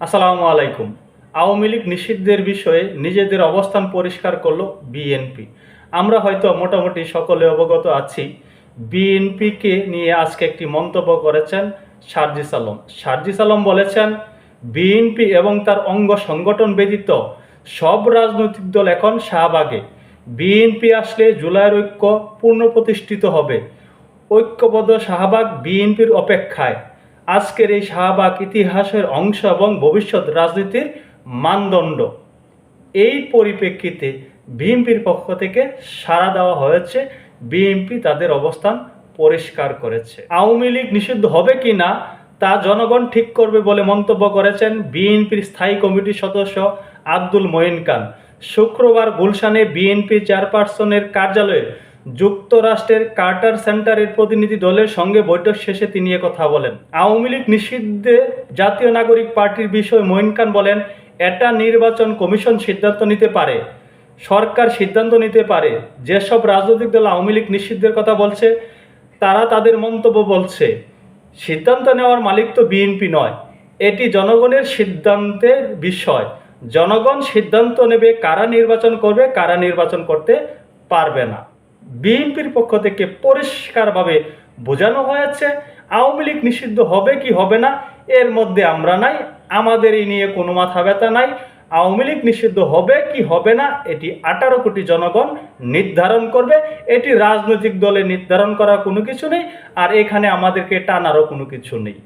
আসসালামু আলাইকুম। আওয়ামী লীগ নিষিদ্ধের বিষয়ে নিজেদের অবস্থান পরিষ্কার করল বিএনপি। আমরা হয়তো মোটামুটি সকলে অবগত আছি, বিএনপিকে নিয়ে আজকে একটি মন্তব্য করেছেন সার্জিস আলম। সার্জিস আলম বলেছেন, বিএনপি এবং তার অঙ্গ সংগঠন ব্যতীত সব রাজনৈতিক দল এখন শাহবাগে। বিএনপি আসলে জুলাইয়ের ঐক্য পূর্ণ প্রতিষ্ঠিত হবে। ঐক্যবদ্ধ শাহবাগ বিএনপির অপেক্ষায়। আজকের এই শাহবাগ ইতিহাসের অংশ এবং ভবিষ্যৎ রাজনীতির মানদণ্ড। এই পরিপ্রেক্ষিতে বিএনপির পক্ষ থেকে সাড়া দেওয়া হয়েছে, বিএনপি তাদের অবস্থান পরিষ্কার করেছে। আওয়ামী লীগ নিষিদ্ধ হবে কি না, তা জনগণ ঠিক করবে বলে মন্তব্য করেছেন বিএনপির স্থায়ী কমিটির সদস্য আব্দুল মঈন খান। শুক্রবার গুলশানে বিএনপি চেয়ারপারসনের কার্যালয়ে যুক্তরাষ্ট্রের কার্টার সেন্টারের প্রতিনিধি দলের সঙ্গে বৈঠক শেষে তিনি কথা বলেন। আওয়ামী লীগ নিষিদ্ধে জাতীয় নাগরিক পার্টির বিষয়ে মঈন খান বলেন, এটা নির্বাচন কমিশন সিদ্ধান্ত নিতে পারে, সরকার সিদ্ধান্ত নিতে পারে। যেসব রাজনৈতিক দল আওয়ামী লীগ নিষিদ্ধের কথা বলছে, তারা তাদের মন্তব্য বলছে। সিদ্ধান্ত নেওয়ার মালিক তো বিএনপি নয়। এটি জনগণের সিদ্ধান্তের বিষয়। জনগণ সিদ্ধান্ত নেবে কারা নির্বাচন করবে, কারা নির্বাচন করতে পারবে না। বিএনপির পক্ষ থেকে পরিষ্কারভাবে বোঝানো হয়েছে, আওয়ামী লীগ নিষিদ্ধ হবে কি হবে না, এর মধ্যে আমরা নাই আমাদের এই নিয়ে কোনো মাথা ব্যথা নাই, আওয়ামী লীগ নিষিদ্ধ হবে কি হবে না, এটি আঠারো কোটি জনগণ নির্ধারণ করবে, এটি রাজনৈতিক দলে নির্ধারণ করার কোনো কিছু নেই, আর এখানে আমাদেরকে টানারও কোনো কিছু নেই।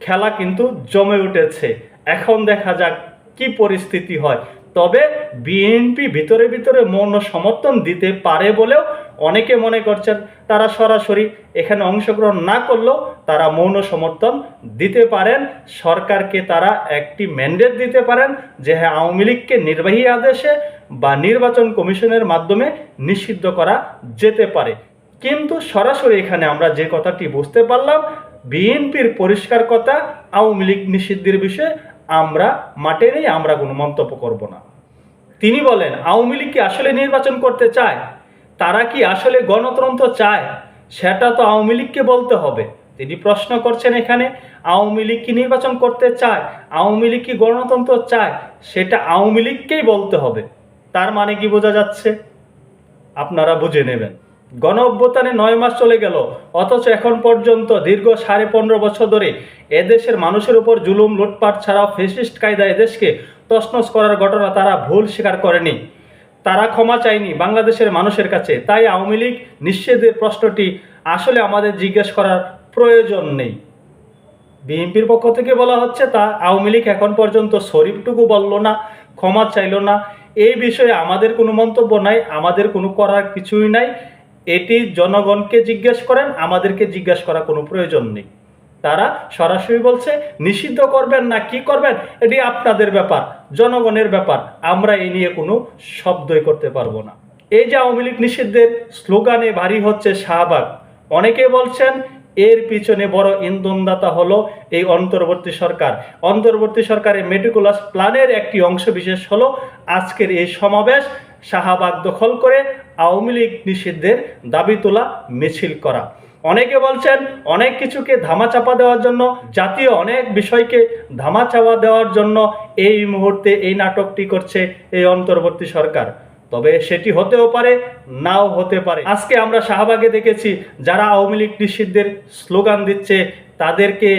খেলা কিন্তু জমে উঠেছে, এখন দেখা যাক কি পরিস্থিতি হয়। তবে বিএনপি ভিতরে ভিতরে মৌন সমর্থন দিতে পারে বলেও অনেকে মনে করছেন। তারা সরাসরি এখানে অংশগ্রহণ না করলেও তারা মৌন সমর্থন দিতে পারেন। সরকারকে তারা একটি ম্যান্ডেট দিতে পারেন যে হ্যাঁ আওয়ামী লীগকে নির্বাহী আদেশে বা নির্বাচন কমিশনের মাধ্যমে নিষিদ্ধ করা যেতে পারে। কিন্তু সরাসরি এখানে আমরা যে কথাটি বুঝতে পারলাম বিএনপির পরিষ্কার কথা আওয়ামী লীগ নিষিদ্ধের বিষয়ে আমরা মাঠে নেই, আমরা কোনো মন্তব্য করব না। তিনি বলেন, আওয়ামী লীগ কি আসলে নির্বাচন করতে চায়? তারা কি আসলে গণতন্ত্র চায়? সেটা তো আওয়ামী লীগকে বলতে হবে। তিনি প্রশ্ন করছেন এখানে, আওয়ামী লীগ কি নির্বাচন করতে চায়? আওয়ামী লীগ কি গণতন্ত্র চায়? সেটা আওয়ামী লীগকেই বলতে হবে। তার মানে কি বোঝা যাচ্ছে? আপনারা বুঝে নেবেন। গণ অভ্যুত্থানে নয় মাস চলে গেল, অথচ এখন পর্যন্ত দীর্ঘ সাড়ে পনেরো বছর ধরে এদেশের মানুষের উপর জুলুম, লুটপাট ছাড়াও ফেসিস্ট কায়দা এদেশকে তছনছ করার ঘটনা তারা ভুল স্বীকার করেনি। তারা ক্ষমা চায়নি বাংলাদেশের মানুষের কাছে। তাই আওয়ামী লীগ নিষেধের প্রশ্নটি আসলে আমাদের জিজ্ঞেস করার প্রয়োজন নেই। বিএনপির পক্ষ থেকে বলা হচ্ছে, তা আওয়ামী লীগ এখন পর্যন্ত শরীফটুকু বলল না, ক্ষমা চাইল না। এই বিষয়ে আমাদের কোনো মন্তব্য নাই, আমাদের কোনো করার কিছুই নাই। এটি জনগণকে জিজ্ঞেস করেন, আমাদেরকে জিজ্ঞেস করা কোনো প্রয়োজন নেই। তারা সরাসরি বলছে, নিষিদ্ধ করবেন না, কি করবেন? এটি আপনাদের ব্যাপার, জনগণের ব্যাপার। আমরা এই নিয়ে কোনো শব্দই করতে পারব না। এই যে আওয়ামী লীগ নিষিদ্ধের স্লোগানে ভারী হচ্ছে শাহবাগ, অনেকে বলছেন, এর পিছনে বড় ইন্ধনদাতা হলো এই অন্তর্বর্তী সরকার। অন্তর্বর্তী সরকারের মেটিকুলাস প্ল্যানের একটি অংশ বিশেষ হলো, আজকের এই সমাবেশ, শাহবাগ দখল করে আওয়ামী লীগ নিষিদ্ধের দাবি তোলা মিছিল করা। অনেকে বলছেন অনেক কিছুকে ধামাচাপা দেওয়ার জন্য, জাতীয় অনেক বিষয়কে ধামাচাপা দেওয়ার জন্য এই মুহূর্তে এই নাটকটি করছে এই অন্তর্বর্তী সরকার। তবে সেটি হতেও পারে, নাও হতে পারে। আজকে আমরা শাহবাগে দেখেছি, যারা আওয়ামী লীগ নিষিদ্ধের স্লোগান দিচ্ছে, তাদেরকে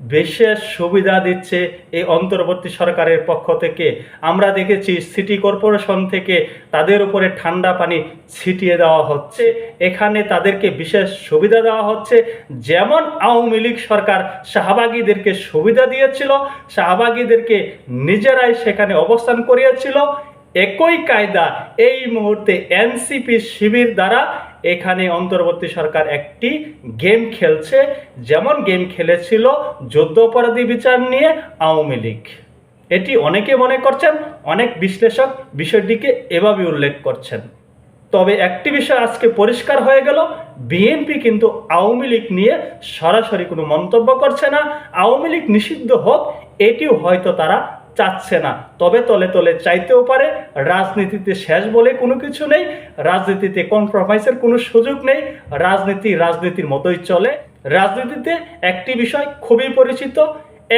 বিশেষ সুবিধা দিচ্ছে এই অন্তর্বর্তী সরকারের পক্ষ থেকে। আমরা দেখেছি সিটি কর্পোরেশন থেকে তাদের উপরে ঠান্ডা পানি ছিটিয়ে দেওয়া হচ্ছে। এখানে তাদেরকে বিশেষ সুবিধা দেওয়া হচ্ছে। যেমন আওয়ামী লীগ সরকার শাহবাগীদেরকে সুবিধা দিয়েছিল, শাহবাগীদেরকে নিজেরাই সেখানে অবস্থান করিয়েছিল। একই কায়দা এই মুহূর্তে এনসিপি শিবির দ্বারা এখানে অন্তর্বর্তী সরকার একটি গেম খেলছে, যেমন গেম খেলেছিল যুদ্ধ অপরাধী বিচার নিয়ে আওয়ামী লীগ। এটি অনেকে মনে করছেন, অনেক বিশ্লেষক বিষয়টিকে এভাবে উল্লেখ করছেন। তবে একটি বিষয় আজকে পরিষ্কার হয়ে গেল, বিএনপি কিন্তু আওয়ামী লীগ নিয়ে সরাসরি কোনো মন্তব্য করছে না। আওয়ামী লীগ নিষিদ্ধ হোক, এটিও হয়তো তারা চাচ্ছে না। তবে তলে তলে চাইতেও পারে, রাজনীতিতে শেষ বলে কোনো কিছু নেই, রাজনীতিতে কম্প্রোমাইজের কোনো সুযোগ নেই, রাজনীতি রাজনীতির মতোই চলে। রাজনীতিতে একটি বিষয় খুবই পরিচিত,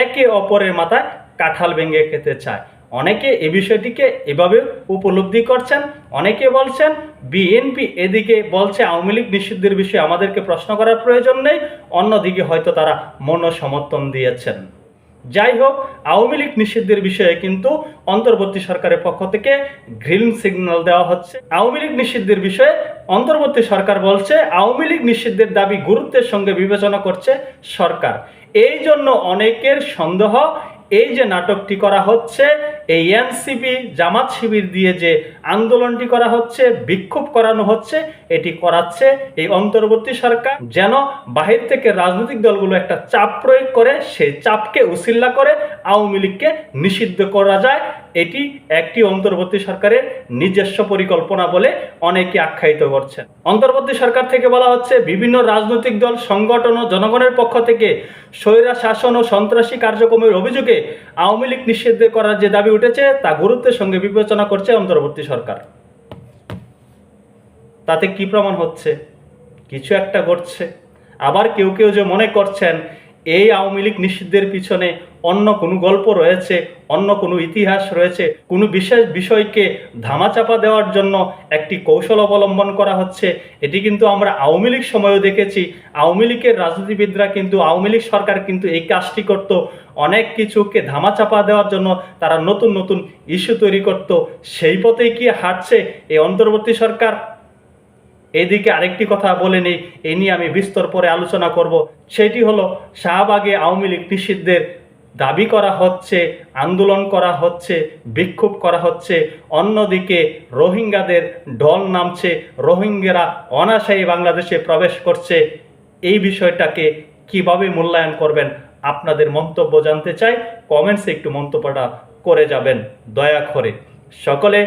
একে অপরের মাথায় কাঁঠাল ভেঙে খেতে চায়। অনেকে এ বিষয়টিকে এভাবে উপলব্ধি করছেন, অনেকে বলছেন, বিএনপি এদিকে বলছে আওয়ামী লীগ নিষিদ্ধের বিষয়ে আমাদেরকে প্রশ্ন করার প্রয়োজন নেই, অন্যদিকে হয়তো তারা মনসমর্থন দিয়েছেন। যাই হোক, আওয়ামী লীগ নিষিদ্ধের বিষয়ে কিন্তু অন্তর্বর্তী সরকারের পক্ষ থেকে গ্রিন সিগন্যাল দেওয়া হচ্ছে। আওয়ামী লীগ নিষিদ্ধের বিষয়ে অন্তর্বর্তী সরকার বলছে, আওয়ামী লীগ নিষিদ্ধের দাবি গুরুত্বের সঙ্গে বিবেচনা করছে সরকার। এই জন্য অনেকের সন্দেহ এই যে নাটকটি করা হচ্ছে, এই এনসিপি জামাত শিবির দিয়ে যে আন্দোলনটি করা হচ্ছে, বিক্ষোভ করানো হচ্ছে, এটি করাচ্ছে এই অন্তর্বর্তী সরকার যেন বাহির থেকে রাজনৈতিক দলগুলো একটা চাপ প্রয়োগ করে, সেই চাপকে উসিল্লা করে আওয়ামী লীগকে নিষিদ্ধ করা যায়। এটি একটি অন্তর্বর্তী সরকারের নিজস্ব পরিকল্পনা বলে অনেকে আখ্যায়িত করছেন। অন্তর্বর্তী সরকার থেকে বলা হচ্ছে, বিভিন্ন রাজনৈতিক দল, সংগঠন ও জনগণের পক্ষ থেকে স্বৈরা শাসন ও সন্ত্রাসী কার্যক্রমের অভিযোগে আওয়ামী লীগ নিষিদ্ধ করার যে দাবি উঠেছে, তা গুরুত্বের সঙ্গে বিবেচনা করছে অন্তর্বর্তী সরকার। তাতে কি প্রমাণ হচ্ছে? কিছু একটা ঘটছে। আবার কেউ কেউ যে মনে করছেন এই আওয়ামী লীগ নিষিদ্ধের পিছনে অন্য কোনো গল্প রয়েছে, অন্য কোনো ইতিহাস রয়েছে, কোনো বিশেষ বিষয়কে ধামাচাপা দেওয়ার জন্য একটি কৌশল অবলম্বন করা হচ্ছে? এটি কিন্তু আমরা আওয়ামী লীগ সময়ও দেখেছি। আওয়ামী লীগের রাজনীতিবিদরা কিন্তু, আওয়ামী লীগ সরকার কিন্তু এই কাজটি করত। অনেক কিছুকে ধামাচাপা দেওয়ার জন্য তারা নতুন নতুন ইস্যু তৈরি করত। সেই পথেই কি হাঁটছে? এই অন্তর্বর্তী সরকার এদিকে আরেকটি কথা বলে নেই এ নিয়ে আমি বিস্তর পরে আলোচনা করব। সেটি হলো, শাহবাগে আওয়ামী লীগ নিষিদ্ধের দাবি করা হচ্ছে, আন্দোলন করা হচ্ছে, বিক্ষোভ করা হচ্ছে, অন্যদিকে রোহিঙ্গাদের ঢল নামছে, রোহিঙ্গারা অনাশায়ী বাংলাদেশে প্রবেশ করছে। এই বিষয়টাকে কীভাবে মূল্যায়ন করবেন? আপনাদের মন্তব্য জানতে চাই, কমেন্টসে একটু মন্তব্যটা করে যাবেন, দয়া করে। সকলে